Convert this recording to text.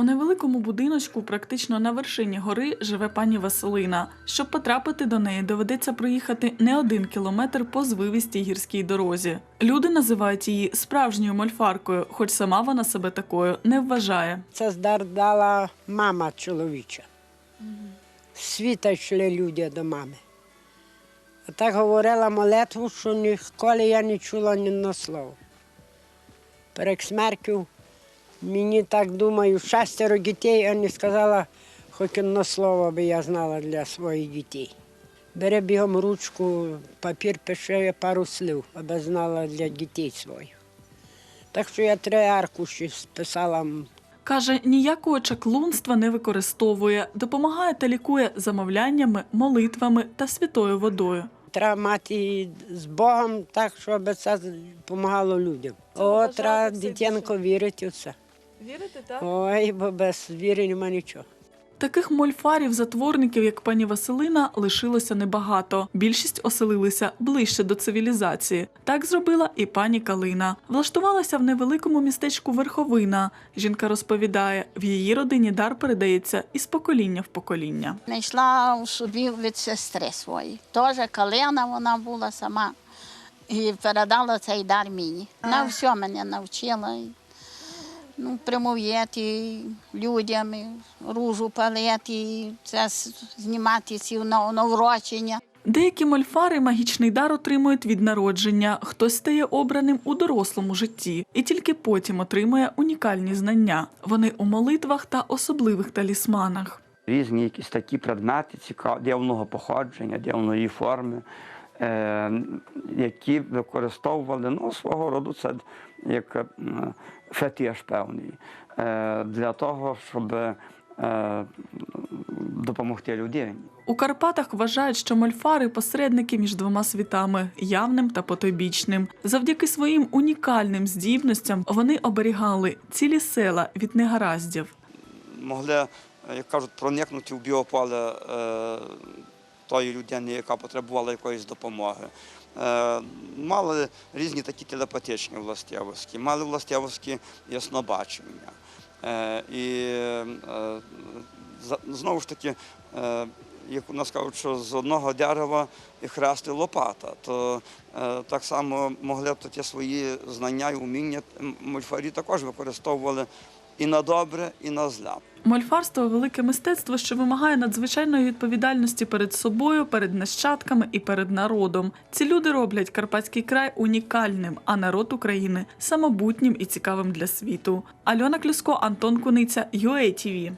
У невеликому будиночку, практично на вершині гори, живе пані Василина. Щоб потрапити до неї, доведеться проїхати не один кілометр по звивистій гірській дорозі. Люди називають її справжньою мольфаркою, хоч сама вона себе такою не вважає. Це здар дала мама чоловіча. Світа йшли люди до мами. А так говорила молитву, що ніколи я не чула ні на слово. Перед смертю мені так думаю, шестеро дітей, а не сказала хоч одне слово, аби я знала для своїх дітей. Бере бігом ручку, папір пише пару слів, аби знала для дітей своїх. Так що я три аркуші списала Каже, ніякого чаклунства не використовує, допомагає та лікує замовляннями, молитвами та святою водою. Треба мати з Богом так, щоб це допомагало людям. О, вважати треба дитинко вірити у це. Вірите, так? Ой, бо без віри нема нічого. Таких мольфарів-затворників, як пані Василина, лишилося небагато. Більшість оселилися ближче до цивілізації. Так зробила і пані Калина. Влаштувалася в невеликому містечку Верховина. Жінка розповідає, в її родині дар передається із покоління в покоління. Знайшла у собі від сестри своєї. Теж калина вона була сама і передала цей дар мені. На все мене навчила. Ну, примов'яти людям, ружу палити, це знімати ці на- наврочення. Деякі мольфари магічний дар отримують від народження, хтось стає обраним у дорослому житті і тільки потім отримує унікальні знання. Вони у молитвах та особливих талісманах. різні якісь такі предмети цікаві, дивного походження, дивної форми, які використовували ну, свого роду це як е, фетиш певний, е, для того, щоб е, допомогти людині. У Карпатах вважають, що мольфари посередники між двома світами явним та потойбічним. Завдяки своїм унікальним здібностям вони оберігали цілі села від негараздів. могли, е, як кажуть, проникнути в біополе е, тої людини, яка потребувала якоїсь допомоги. Е, Мали різні такі телепатичні властивості, мали властивості яснобачення. Е, І е, знову ж таки, як у нас кажуть, що з одного дерева і хрести лопата, то так само могли б такі свої знання і уміння мольфарі також використовували і на добре, і на зле. Мольфарство велике мистецтво, що вимагає надзвичайної відповідальності перед собою, перед нащадками і перед народом. Ці люди роблять карпатський край унікальним, а народ України самобутнім і цікавим для світу. Альона Клюско, Антон Куниця, UATV.